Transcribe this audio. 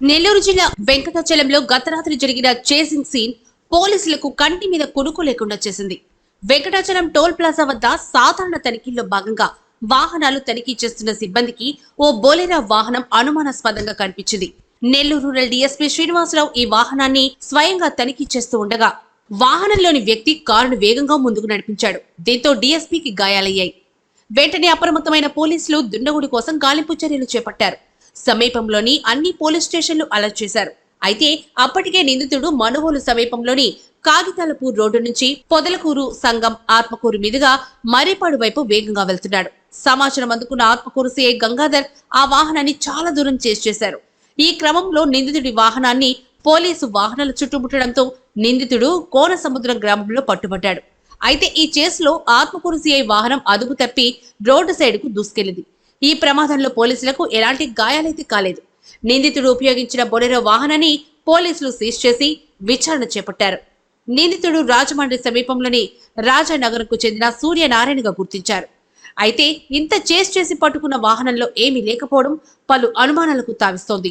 నెల్లూరు జిల్లా వెంకటాచలంలో గత రాత్రి జరిగిన చేసింగ్ సీన్ పోలీసులకు కంటి మీద కొనుక్కు లేకుండా చేసింది. వెంకటాచలం టోల్ ప్లాజా వద్ద సాధారణ తనిఖీల్లో భాగంగా వాహనాలు తనిఖీ చేస్తున్న సిబ్బందికి ఓ బోలేరా వాహనం అనుమానాస్పదంగా కనిపించింది. నెల్లూరు రూరల్ డీఎస్పీ శ్రీనివాసరావు ఈ వాహనాన్ని స్వయంగా తనిఖీ చేస్తూ ఉండగా వాహనంలోని వ్యక్తి కారును వేగంగా ముందుకు నడిపించాడు. దీంతో డీఎస్పీకి గాయాలయ్యాయి. వెంటనే అప్రమత్తమైన పోలీసులు దుండగుడి కోసం గాలింపు చర్యలు చేపట్టారు. సమీపంలోని అన్ని పోలీస్ స్టేషన్లు అలర్ట్ చేశారు. అయితే అప్పటికే నిందితుడు మనుహోలు సమీపంలోని కాగితాలపూర్ రోడ్డు నుంచి పొదలకూరు సంఘం ఆత్మకూరు మీదుగా మరేపాడు వైపు వేగంగా వెళ్తున్నాడు. సమాచారం అందుకున్న ఆత్మకూరు సిఐ గంగాధర్ ఆ వాహనాన్ని చాలా దూరం చేసి చేశారు. ఈ క్రమంలో నిందితుడి వాహనాన్ని పోలీసు వాహనాలు చుట్టుముట్టడంతో నిందితుడు కోన సముద్రం గ్రామంలో పట్టుబడ్డాడు. అయితే ఈ చేసులో ఆత్మకూరు సిఐ వాహనం అదుపు తప్పి రోడ్డు సైడ్కు దూసుకెళ్ళింది ఈ ప్రమాదంలో పోలీసులకు ఎలాంటి గాయాలైతే కాలేదు. నిందితుడు ఉపయోగించిన బొలెరో వాహనాన్ని పోలీసులు సీజ్ చేసి విచారణ చేపట్టారు. నిందితుడు రాజమండ్రి సమీపంలోని రాజానగర్కు చెందిన సూర్యనారాయణగా గుర్తించారు. అయితే ఇంత చేస్ చేసి పట్టుకున్న వాహనంలో ఏమీ లేకపోవడం పలు అనుమానాలకు తావిస్తోంది.